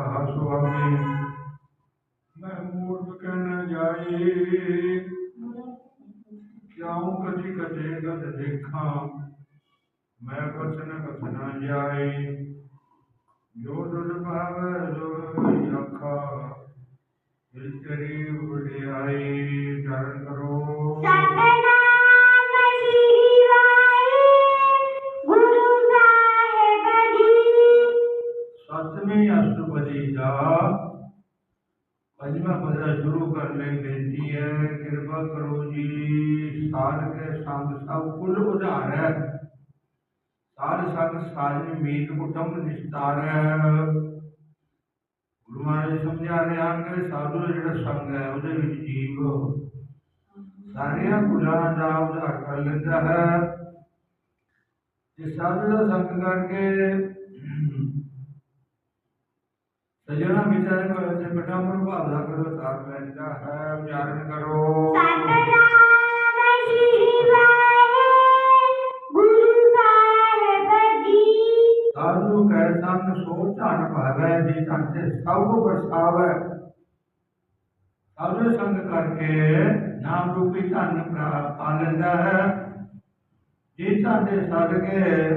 ਨਹੀਂ ਲਈ ਮੈਂ ਮੂਰਖ ਕਹਿਣ ਜਾਈ ਕਿਉਂ ਕਦੀ ਕਦੇ ਗਦ ਦੇਖਾਂ? ਮੈਂ ਕਥਨ ਕਥਨਾ ਜਾਏ ਜੋ ਦੁਰ ਜੋ ਅੱਖਾ ਦਿਲ ਕੇ ਸੰਗ ਸਭ ਕੁਲ ਉਧਾਰ ਸਾਧ ਸੰਗ ਸਾਜਨ ਮੀਤ ਕੁਟੰਬ ਨਿਸਤਾਰ ਗੁਰੂ ਮਹਾਰਾਜ ਸਮਝਾ ਰਹੇ ਹਨ ਕਿ ਸਾਧੂ ਜਿਹੜਾ ਸੰਗ ਹੈ, ਉਹਦੇ ਵਿੱਚ ਜੀਵ ਸਾਰੀਆਂ ਗੁਨਾਹਾਂ ਦਾ ਉਧਾਰ ਕਰ ਲੈਂਦਾ ਹੈ। ਤੇ ਸਾਧੂ ਦਾ ਸੰਗ ਕਰਕੇ ਸਜਣਾ ਵਿਚਾਰ ਕਰੋ ਤੇ ਬਟਾ ਮਨ ਭਾਵਨਾ ਕਰੋ ਤਾਰ ਲੈਂਦਾ ਹੈ ਵਿਚਾਰਨ ਕਰੋ। ਸਤਨਾਮ ਸਾਧੂ ਸੋ ਧਨ ਭਾਵੈ ਜੀ ਧਨ ਸਭ ਵਰਸਾਵੈ ਸਾਧੂ ਸੰਗ ਕਰਕੇ ਨਾਮ ਰੂਪੀ ਧਨ ਪਾ ਲੈਂਦਾ ਹੈ। ਜੇ ਧਨ ਦੇ ਸਦਕੇ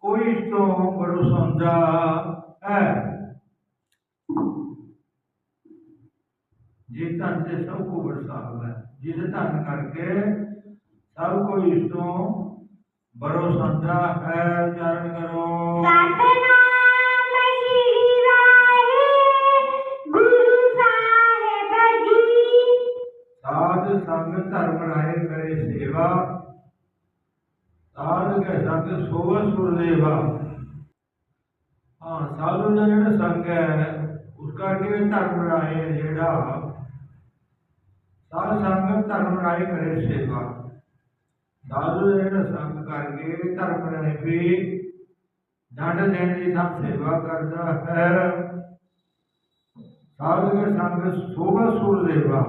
ਕੋਈ ਇਸ ਤੋਂ ਭਰੋਸਾ ਹੈ? ਜੇ ਧਨ ਤੇ ਸਭ ਕੋ ਵਰਸਾਵੈ ਜਿਸ ਧਨ ਕਰਕੇ ਸਭ ਕੋਈ ਇਸ ਤੋਂ ਭਰੋਸਾ ਹੈ ਉਚਾਰਨ ਕਰੋ। ਸਤਨਾਮ ਸ੍ਰੀ ਵਾਹਿਗੁਰੂ ਸਾਹਿਬ ਜੀ। ਸਾਧ ਸੰਗ ਧਰਮ ਰਾਏ ਕਰੇ ਸੇਵਾ। ਸਾਧ ਕੇ ਸੰਗ ਸੋਵ ਸੁਰਦੇਵਾ ਹਾਂ ਸਾਧੂ ਦਾ ਜਿਹੜਾ ਸੰਗ ਹੈ ਉਸ ਕਰਕੇ ਧਰਮ ਰਾਏ ਜਿਹੜਾ ਸਾਧ ਸੰਗ ਧਰਮ ਰਾਏ ਕਰੇ ਸੇਵਾ। ਸਾਧੂ ਦਾ ਜਿਹੜਾ ਸੰਗ ਕਰਕੇ ਧਰਮ ਰਾਏ ਵੀ ਡੰਡ ਦੇਣ ਦੀ ਸਭ ਸੇਵਾ ਕਰਦਾ ਹੈ ਸਾਧੂ ਕੇ ਸੰਗ ਸੋਵ ਸੁਰਦੇਵਾ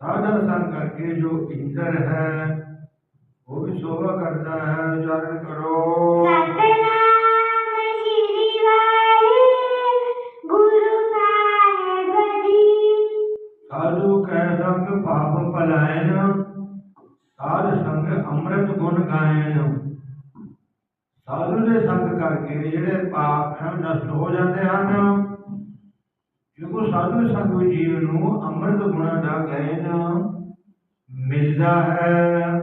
ਸਾਧਨ ਸੰਗ ਕਰਕੇ ਜੋ ਇੰਦਰ ਹੈ ਉਹ ਵੀ ਸ਼ੋਭਾ ਕਰਦਾ ਹੈ ਉਚਾਰਨ ਕਰੋ ਸਤਨਾਮ ਸਾਧੂ ਕੈ ਸੰਗ ਸਾਧ ਸੰਗ ਅੰਮ੍ਰਿਤ ਗੁਣ ਗਾਇਨ ਸਾਧੂ ਦੇ ਸੰਗ ਕਰਕੇ ਜਿਹੜੇ ਪਾਪ ਹੈ ਨਸ਼ਟ ਹੋ ਜਾਂਦੇ ਹਨ। ਕਿਉਂਕਿ ਸਾਧੂ ਸੰਗ ਜੀਵ ਨੂੰ ਅੰਮ੍ਰਿਤ ਗੁਣਾਂ ਦਾ ਗਾਇਨ ਮਿਲਦਾ ਹੈ,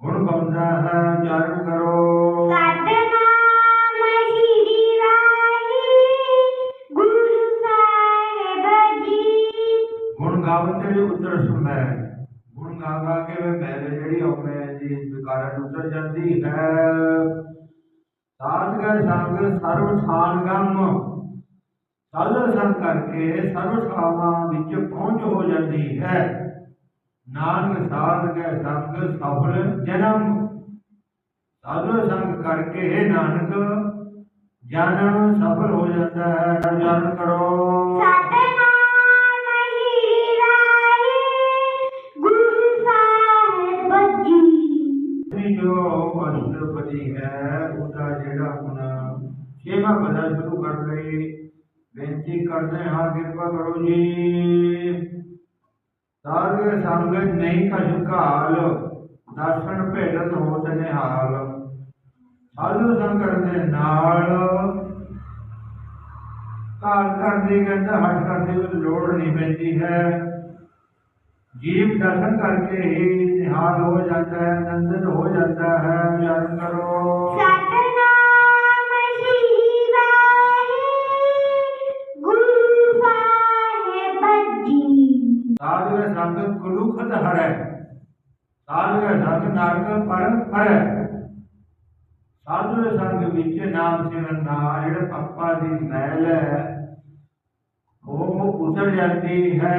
ਗੁਣ ਗਾਉਂਦਾ ਹੈ, ਉਚਾਰਨ ਕਰੋ। ਗੁਣ ਗਾਵਨ ਉਤਰ ਸੁਣਦਾ ਹੈ। ਗੁਣ ਗਾ ਗਾ ਕੇ ਵੇ ਮੈਲ ਜਿਹੜੀ ਹੋਵੇ ਜੀ ਵਿਕਾਰਨ ਉਤਰ ਜਾਂਦੀ ਹੈ। ਸਾਧ ਸੰਗ, ਸਰਵ ਥਾਨ ਗਮ। ਸਾਧ ਸੰਗ ਕਰਕੇ ਸਰਵ ਥਾਵਾਂ ਵਿੱਚ ਪਹੁੰਚ ਹੋ ਜਾਂਦੀ ਹੈ। ਨਾਨਕ ਸਾਧ ਕੈ ਸੰਗ, ਸਫਲ ਜਨਮ। ਸਾਧੂ ਸੰਗ ਕਰਕੇ ਨਾਨਕ, ਜਨਮ ਸਫਲ ਹੋ ਜਾਂਦਾ ਹੈ। ਜਾਣ ਕਰੋ। ਸਤਨਾਮ ਜੋ ਅਸ਼ਟਪਦੀ ਹੈ, ਉਹਦਾ ਜਿਹੜਾ ਹੁਣ ਛੇਵਾਂ ਪਦਾ ਸ਼ੁਰੂ ਕਰ ਬੇਨਤੀ ਕਰਦੇ ਹਾਂ, ਕਿਰਪਾ ਕਰੋ ਜੀ। ਸਾਧ ਸੰਗ ਨਹੀਂ ਕਛ ਕਾਲ ਦਰਸ਼ਨ ਭੇਟਨ ਹੋਤ ਨਿਹਾਲ। ਸਾਧੂ ਸੰਗਤ ਦੇ ਨਾਲ ਕਾਲ ਕਰਦੀ ਕਹਿੰਦਾ ਹਟ ਕਰਨ ਦੀ ਲੋੜ ਨਹੀਂ ਪੈਂਦੀ ਹੈ। जीव दर्शन करके ही निहाल हो जाता है, नंदन हो जाता है ध्यान करो। साधु साधु कुलु हर है साधु साधु नारक हर है साधु साधु नाम सिमरन नारियल पप्पा दी मैल है वो उतर जाती है।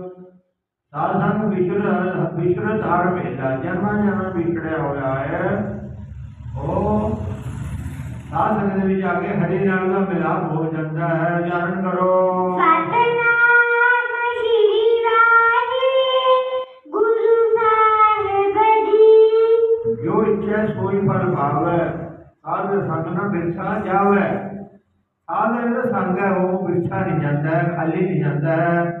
साधन विकृत विकृत हर भेजा जहाँ जहाँ बिखरे हो है वो साधन में जाके हरी नाल का मिलाप हो जाता है। उच्चारण करो। जो इच्छा सोई पर भावे, साध संग न बिरछा जावे। साध संग है, वो बिरछा नहीं जाता है, खाली नहीं जाता है।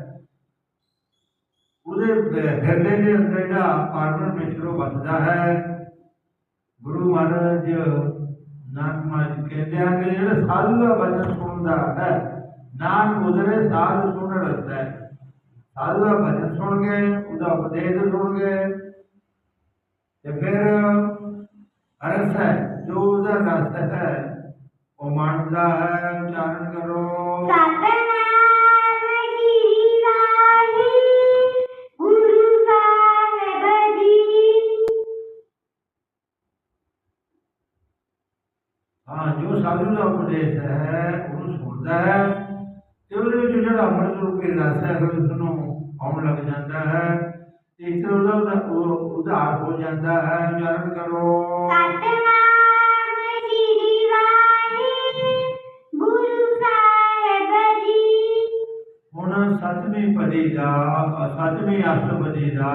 ਸ਼੍ਰੀ ਵਾਹਿਗੁਰੂ ਸਾਹਿਬ ਜੀ ਪਾਰ ਬ੍ਰਹਮ ਸਾਧ ਰਿਦ ਬਸੈ ਨਾਮ ਉਧਰ ਸਾਧ ਸੁਨ ਅਰਥ ਹੈ ਪਾਰ ਬ੍ਰਹਮ ਸਾਧੂ ਦੇ ਹਿਰਦੇ ਵਿੱਚ ਵਸਦਾ ਹੈ ਪਾਰ ਬ੍ਰਹਮ ਸਾਧ ਰਿਦ ਵਸੈ ਜਿਹੜਾ ਸਾਧ ਹੈ ਉਹਦੇ ਬ- ਹਿਰਦੇ ਦੇ ਅੰਦਰ ਜਿਹੜਾ ਪਾਰ ਬ੍ਰਹਮ ਵਿਸ਼ਰੋ ਵਸਦਾ ਹੈ ਗੁਰੂ ਮਹਾਰਾਜ ਨਾਨਕ ਮਹਾਰਾਜ ਕਹਿੰਦੇ ਹਨ ਕਿ ਜਿਹੜਾ ਸਾਧੂ ਦਾ ਵਚਨ ਸੁਣਦਾ ਹੈ ਨਾਮ ਉਧਰੇ ਸਾਧ ਸੁਣ ਰਸਤਾ ਹੈ ਸਾਧੂ ਦਾ ਭਜਨ ਸੁਣ ਕੇ ਉਹਦਾ ਉਪਦੇਸ਼ ਸੁਣ ਕੇ ਤੇ ਫਿਰ ਅਰਥ ਹੈ ਜੋ ਉਹਦਾ ਰਸ ਹੈ ਉਹ ਮੰਨਦਾ ਹੈ ਉਚਾਰਨ ਕਰੋ ਸਤਨਾਮ ਉਪਦੇਸ਼ ਹੈ ਉਹਨੂੰ ਸੁਣਦਾ ਹੈ। ਤੇ ਉਹਦੇ ਵਿੱਚ ਜਿਹੜਾ ਅੰਮ੍ਰਿਤ ਰੂਪੀ ਰਸ ਹੈ ਫਿਰ ਉਸ ਨੂੰ ਆਉਣ ਲੱਗ ਜਾਂਦਾ ਹੈ। ਤੇ ਇਸ ਤਰ੍ਹਾਂ ਉਹਦਾ ਉਹਦਾ ਉਹ ਉਧਾਰ ਹੋ ਜਾਂਦਾ ਹੈ ਉਚਾਰਨ ਕਰੋ। ਸਤਨਾਮ ਸ਼੍ਰੀ ਵਾਹਿਗੁਰੂ ਸਾਹਿਬ ਜੀ। ਹੁਣ ਸੱਤਵੀਂ ਪਦੀ ਦਾ ਸੱਤਵੀਂ ਅਸ਼ਟਪਦੀ ਦਾ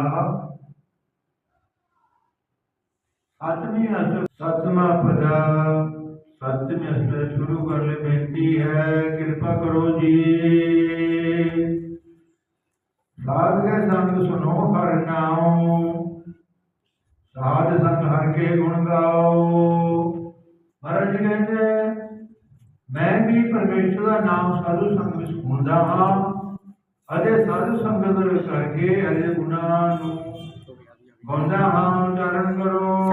ਸੱਤਵੀਂ ਅਸ਼ਟ ਸੱਤਵਾਂ ਪਦਾ ਸੱਤਵੀਂ ਅਸ਼ਟ ਸ਼ੁਰੂ ਕਰ ਲੈ ਬੇਨਤੀ ਹੈ, ਕਿਰਪਾ ਕਰੋ ਜੀ। ਸਾਧ ਕੇ ਸੁਨੋ ਹਰ ਨਾਮ ਸਾਧ ਸੰਗ ਹਰ ਕੇ ਗੁਣ ਗਾਓ। ਮਹਾਰਾਜ ਜੀ ਕਹਿੰਦੇ ਮੈਂ ਵੀ ਪਰਮੇਸ਼ਰ ਦਾ ਨਾਮ ਸਾਧੂ ਸੰਗ ਵਿੱਚ ਸੁਣਦਾ ਹਾਂ। ਅਤੇ ਸਾਧੂ ਸੰਗਤ ਕਰਕੇ ਅਜੇ ਗੁਨਾਹ ਨੂੰ ਗਾਉਂਦਾ ਹਾਂ, ਉਚਾਰਨ ਕਰੋ।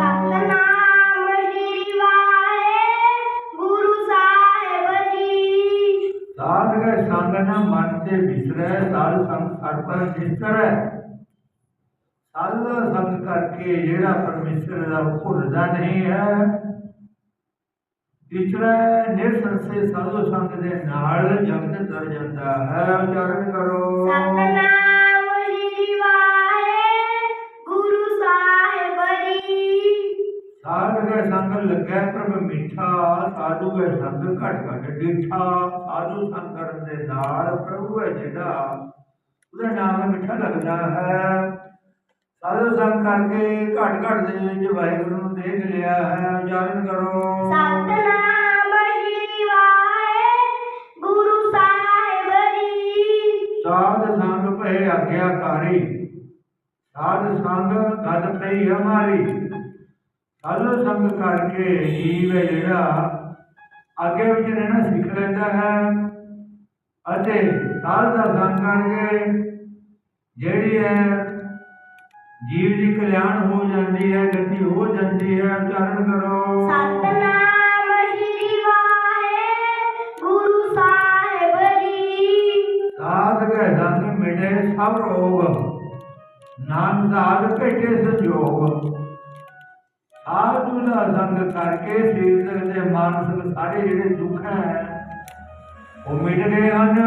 ਸਾਧ ਸੰਗ ਨਾ ਮਨ ਤੇ ਵਿਸਰੈ ਸਾਧ ਸੰਗ ਹਰ ਪਰ ਨਿਸਰੈ ਸੰਗ ਕਰਕੇ ਜਿਹੜਾ ਪਰਮੇਸ਼ਰ ਦਾ ਉਹ ਭੁੱਲਦਾ ਨਹੀਂ ਹੈ ਤੀਸਰਾ ਨਿਰਸੰਸੇ ਸਾਧੂ ਸੰਗ ਦੇ ਨਾਲ ਜਗਤ ਤਰ ਜਾਂਦਾ ਹੈ। ਉਚਾਰਨ ਕਰੋ। ਸਤਨਾਮ। ਸਾਧ ਕੇ ਸੰਗ ਲੱਗੈ ਪ੍ਰਭ ਮਿੱਠਾ ਸਾਧੂ ਕੇ ਸੰਗ ਘਟ ਘਟ ਡਿਠਾ ਸਾਧੂ ਸੰਗ ਕਰਨ ਦੇ ਨਾਲ ਪ੍ਰਭੂ ਹੈ ਜਿਹੜਾ ਉਹਦਾ ਨਾਮ ਮਿੱਠਾ ਲੱਗਦਾ ਹੈ। ਸਾਧੂ ਸੰਗ ਕਰਕੇ ਘਟ ਘਟ ਦੇ ਵਿੱਚ ਵਾਹਿਗੁਰੂ ਨੂੰ ਦੇਖ ਲਿਆ ਹੈ ਉਚਾਰਨ ਕਰੋ। ਸਤਨਾਮ ਸਾਧ ਸੰਗ ਭਏ ਆਗਿਆਕਾਰੀ ਸਾਧ ਸੰਗ ਗਦ ਪਈ ਹਮਾਰੀ ਸਾਧੂ ਸੰਗ ਕਰਕੇ ਜੀਵ ਹੈ ਜਿਹੜਾ ਅੱਗੇ ਵਿੱਚ ਰਹਿਣਾ ਸਿੱਖ ਲੈਂਦਾ ਹੈ ਅਤੇ ਸਾਧ ਦਾ ਸੰਗ ਕਰਕੇ ਜਿਹੜੀ ਹੈ ਜੀਵ ਦੀ ਕਲਿਆਣ ਹੋ ਜਾਂਦੀ ਹੈ ਗਤੀ ਹੋ ਜਾਂਦੀ ਹੈ ਉਚਾਰਨ ਕਰੋ ਸਤਨਾਮ ਸ਼੍ਰੀ ਵਾਹਿਗੁਰੂ ਸਾਹਿਬ ਜੀ ਸਾਧ ਕੇ ਸੰਗ ਮਿਟੇ ਸਭ ਰੋਗ ਨਾਮ ਸਾਧ ਭੇਟੇ ਸੰਜੋਗ ਸਾਧੂ ਦਾ ਸੰਗ ਕਰਕੇ ਸਰੀਰਕ ਤੇ ਮਾਨਸਿਕ ਸਾਰੇ ਜਿਹੜੇ ਦੁੱਖ ਹੈ, ਉਹ ਮਿਟ ਗਏ ਹਨ।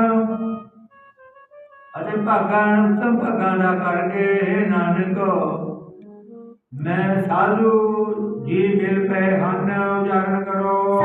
ਅਤੇ ਭਾਗਾਂ, ਉਤਮ ਭਾਗਾਂ ਦਾ ਕਰਕੇ ਇਹ ਨਾਨਕ, ਮੈਂ ਸਾਧੂ ਜੀ ਮਿਲ ਪਏ ਹਨ ਉਜਾਗਰ ਕਰੋ।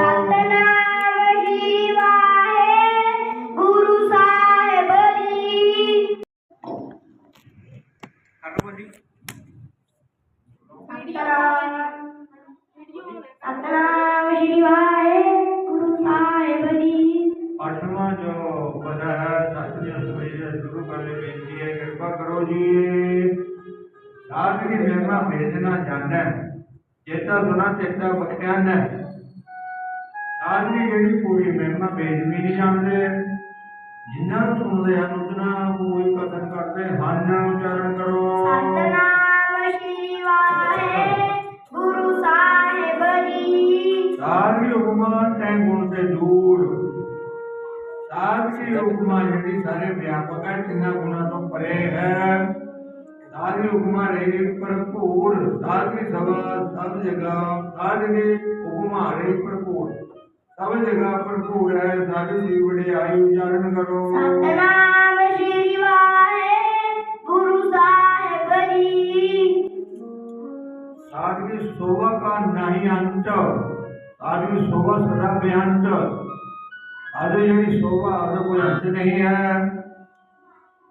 ਭੇਜਣਾ ਜਾਣੈ ਚੇਤਾ ਸੁਣਾ ਚੇਤਾ ਬਖਿਆਨ ਸਾਧ ਦੀ ਜਿਹੜੀ ਪੂਰੀ ਮਹਿਮਾ ਵੀ ਨਹੀਂ ਜਾਣਦੇ ਜਿੰਨਾ ਸੁਣਦੇ ਹਨ ਉਤਨਾ ਕੋਈ ਕਥਨ ਕਰਦੇ ਹਨ। ਉਚਾਰਨ ਕਰੋ। ਸਤਨਾਮ ਸ਼੍ਰੀ ਵਾਹਿਗੁਰੂ ਸਾਹਿਬ ਜੀ। ਸਾਰੀ ਹੁਕਮਾਂ ਤੈ ਗੁਣ ਤੇ ਦੂਰ ਸਾਰੀ ਹੁਕਮਾਂ ਜਿਹੜੀ ਸਾਰੇ ਵਿਆਪਕ ਹੈ ਤਿੰਨਾਂ ਗੁਣਾਂ ਤੋਂ ਪਰੇ ਹੈ। आदि उपमा रहे भरपूर सातवीं सभा सब जगह साधने उपमा रहे भरपूर सब जगह भरपूर है साधु श्री बड़े आयु उच्चारण करो। सतनाम श्री वाहे गुरु साहेब जी। शोभा का नहीं अंत साधु शोभा सदा बेअंत आज यही शोभा आज कोई अंत नहीं है।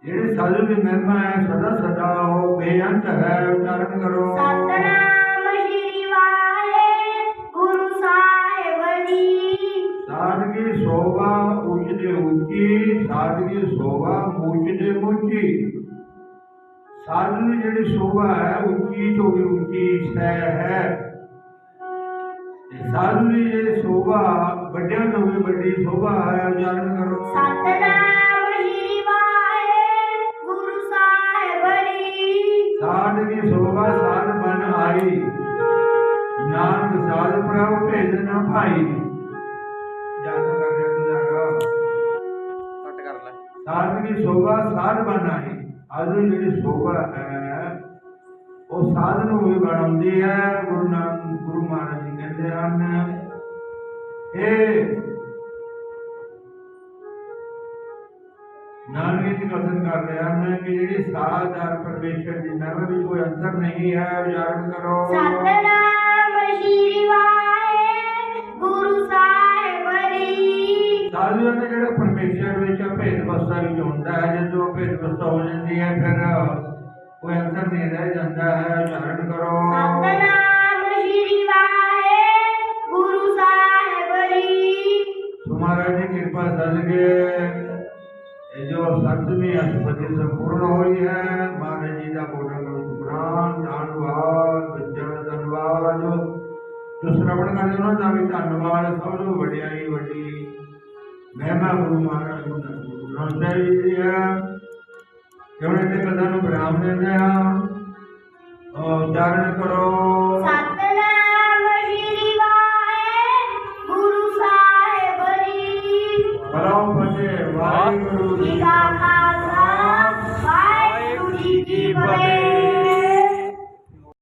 ਜਿਹੜੀ ਸਾਧੂ ਦੀ ਮਹਿਮਾ ਹੈ ਸਦਾ ਸਦਾ ਉਹ ਬੇਅੰਤ ਹੈ ਉਚਾਰਨ ਕਰੋ ਸਤਨਾਮ ਸ਼੍ਰੀ ਵਾਹਿਗੁਰੂ ਸਾਹਿਬ ਜੀ ਸਾਧਗੀ ਸੋਭਾ ਉੱਚ ਦੇ ਉੱਚੀ ਸਾਧਗੀ ਸੋਭਾ ਉੱਚ ਦੇ ਉੱਚੀ ਸਾਧੂ ਦੀ ਜਿਹੜੀ ਸੋਭਾ ਹੈ ਉੱਚੀ ਤੋਂ ਵੀ ਉੱਚੀ ਸ਼ੈ ਹੈ ਤੇ ਸਾਧੂ ਦੀ ਜਿਹੜੀ ਸੋਭਾ ਵੱਡਿਆਂ ਤੋਂ ਵੀ ਵੱਡੀ ਸੋਭਾ ਹੈ ਉਚਾਰਨ ਕਰੋ ਸਤਨਾਮ ਪ੍ਰਭ ਭੇਜ ਨਾ ਭਾਈ। ਜਨ ਕਰ ਰਿਹਾ ਜਾਗਾ ਕੱਟ ਕਰ ਲੈ। ਸਾਧ ਦੀ ਸੋਭਾ ਸਾਧ ਬਨ ਆਈ ਅੱਜ ਜਿਹੜੀ ਸੋਭਾ ਹੈ ਉਹ ਸਾਧ ਨੂੰ ਵੀ ਬਣਾਉਂਦੀ ਹੈ ਗੁਰੂ ਨਾਨਕ ਗੁਰੂ ਮਹਾਰਾਜ ਜੀ ਕਹਿੰਦੇ ਹਨ। ਇਹ ਨਾਨਕ ਜੀ ਕਥਨ ਕਰ ਰਹੇ ਹਨ ਕਿ ਜਿਹੜੀ ਸਾਧ ਔਰ ਪਰਮੇਸ਼ਰ ਦੀ ਮਹਿਮਾ ਵਿੱਚ ਕੋਈ ਅੰਤਰ ਨਹੀਂ ਹੈ ਉਚਾਰਨ ਕਰੋ। ਸਤਨਾਮ ਸ਼੍ਰੀ ਵਾਹਿਗੁਰੂ। ਜੀ ਸਾਧੂਆਂ ਨੇ ਜਿਹੜਾ ਪਰਮੇਸ਼ਰ ਵਿੱਚ ਭੇਦ ਵਸਤਾ ਵਿੱਚ ਹੁੰਦਾ ਹੈ ਜਦੋਂ ਭੇਦ ਵਸਤਾ ਹੋ ਜਾਂਦੀ ਹੈ ਫਿਰ ਕੋਈ ਅੰਤਰ ਨਹੀਂ ਰਹਿ ਜਾਂਦਾ ਹੈ ਉਚਾਰਨ ਕਰੋ ਸਤਨਾਮ ਸ਼੍ਰੀ ਵਾਹਿਗੁਰੂ ਸਾਹਿਬ ਜੀ ਸੋ ਮਹਾਰਾਜ ਦੀ ਕਿਰਪਾ ਸਦਕੇ ਇਹ ਜੋ ਸਤਵੀਂ ਅਸ਼ਪਤੀ ਸੰਪੂਰਨ ਹੋਈ ਹੈ ਮਹਾਰਾਜ ਜੀ ਦਾ ਕੋਟਾ ਕਰੋ ਸੁਪਰਾਨ ਧੰਨਵਾਦ ਵਿਚਾਰ ਧੰਨਵਾਦ ਜੋ ਜੋ ਸ਼੍ਰਵਣ ਕਰਦੇ ਉਹਨਾਂ ਦਾ ਵੀ ਧੰਨਵਾਦ ਸਭ ਤੋਂ ਵਡਿਆਈ ਵੱਡੀ મહેમા ગુરુ મહારાજોના ગુરુ રામદાસજી તેમણે તે બધાનું બ્રાહ્મણને ઉચ્ચારણ કરો ભલાઉ પછી વાહિગુરુ